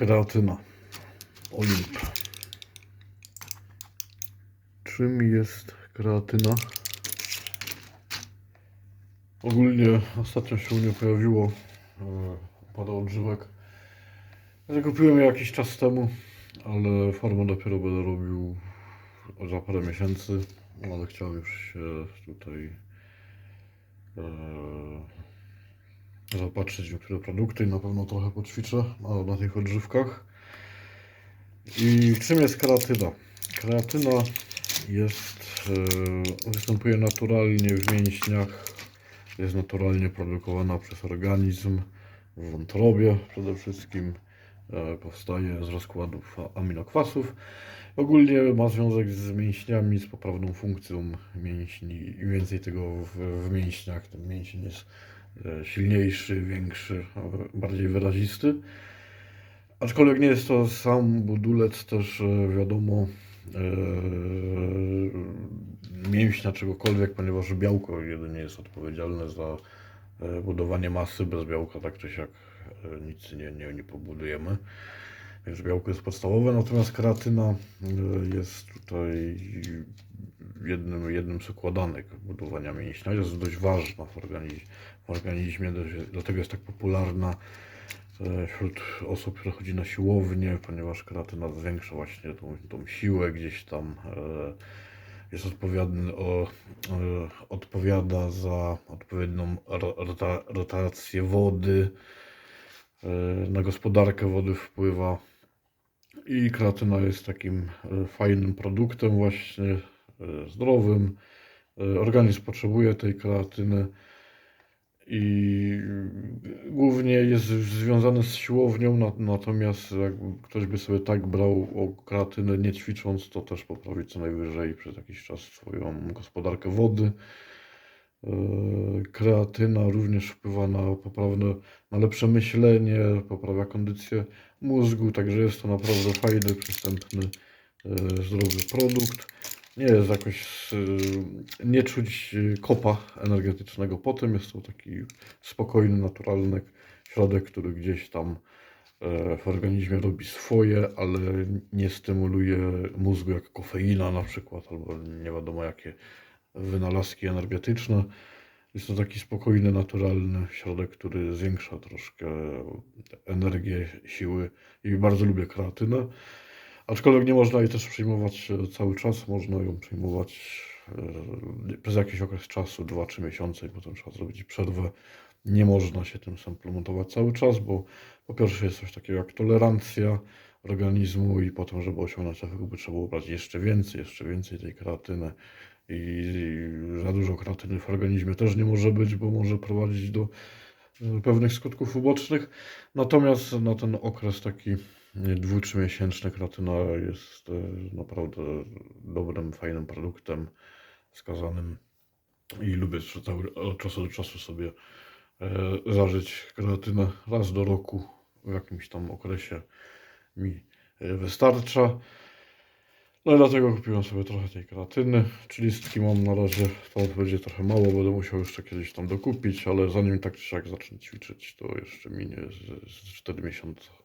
Kreatyna. Olimp. Czym jest kreatyna? Ogólnie ostatnio się u mnie pojawiło e, parę odżywek. Ja kupiłem je jakiś czas temu, ale formę dopiero będę robił za parę miesięcy. Ale chciałem już się tutaj e, zaopatrzyć w niektóre produkty i na pewno trochę poćwiczę na, na tych odżywkach. I czym jest kreatyna? Kreatyna jest, e, występuje naturalnie w mięśniach, jest naturalnie produkowana przez organizm w wątrobie przede wszystkim. E, powstaje z rozkładów aminokwasów. Ogólnie ma związek z mięśniami, z poprawną funkcją mięśni. Im więcej tego w, w mięśniach, mięsień jest silniejszy, większy, e, bardziej wyrazisty. Aczkolwiek nie jest to sam budulec też e, wiadomo e, mięśnia czegokolwiek, ponieważ białko jedynie jest odpowiedzialne za e, budowanie masy. Bez białka tak czy siak e, nic nie, nie, nie pobudujemy. Więc białko jest podstawowe, natomiast kreatyna e, jest tutaj jednym, jednym z układanek budowania mięśnia. Jest dość ważna w organizmie, w organizmie dlatego jest tak popularna e, wśród osób, które chodzi na siłownię, ponieważ kreatyna zwiększa właśnie tą, tą siłę gdzieś tam. e, Jest odpowiedni o, odpowiada za odpowiednią ro- rota, rotację wody, na gospodarkę wody wpływa. I kreatyna jest takim e, fajnym produktem właśnie, e, zdrowym. E, Organizm potrzebuje tej kreatyny i głównie jest związany z siłownią, na- natomiast jak ktoś by sobie tak brał o kreatynę nie ćwicząc, to też poprawi co najwyżej przez jakiś czas swoją gospodarkę wody. E, Kreatyna również wpływa na poprawne, na lepsze myślenie, poprawia kondycję mózgu, także jest to naprawdę fajny, przystępny, e, zdrowy produkt. Nie jest jakoś, e, nie czuć kopa energetycznego potem, jest to taki spokojny, naturalny środek, który gdzieś tam w organizmie robi swoje, ale nie stymuluje mózgu jak kofeina na przykład, albo nie wiadomo jakie wynalazki energetyczne. Jest to taki spokojny, naturalny środek, który zwiększa troszkę energię, siły i bardzo lubię kreatynę. Aczkolwiek nie można jej też przyjmować e, cały czas, można ją przyjmować e, przez jakiś okres czasu, 2-3 miesiące i potem trzeba zrobić przerwę. Nie można się tym suplementować cały czas, bo po pierwsze jest coś takiego jak tolerancja organizmu i potem, żeby osiągnąć efekt, by trzeba było brać jeszcze więcej, jeszcze więcej tej kreatyny i za dużo kreatyny w organizmie też nie może być, bo może prowadzić do e, pewnych skutków ubocznych. Natomiast na ten okres taki dwu, trzymiesięczny kreatyna jest e, naprawdę dobrym, fajnym produktem wskazanym i lubię od czasu do czasu sobie e, zażyć kreatynę raz do roku w jakimś tam okresie mi e, wystarcza. No i dlatego kupiłem sobie trochę tej kreatyny. 30 mam na razie, to będzie trochę mało, będę musiał jeszcze kiedyś tam dokupić, ale zanim tak czy siak zacznę ćwiczyć, to jeszcze minie z, z 4 miesiące.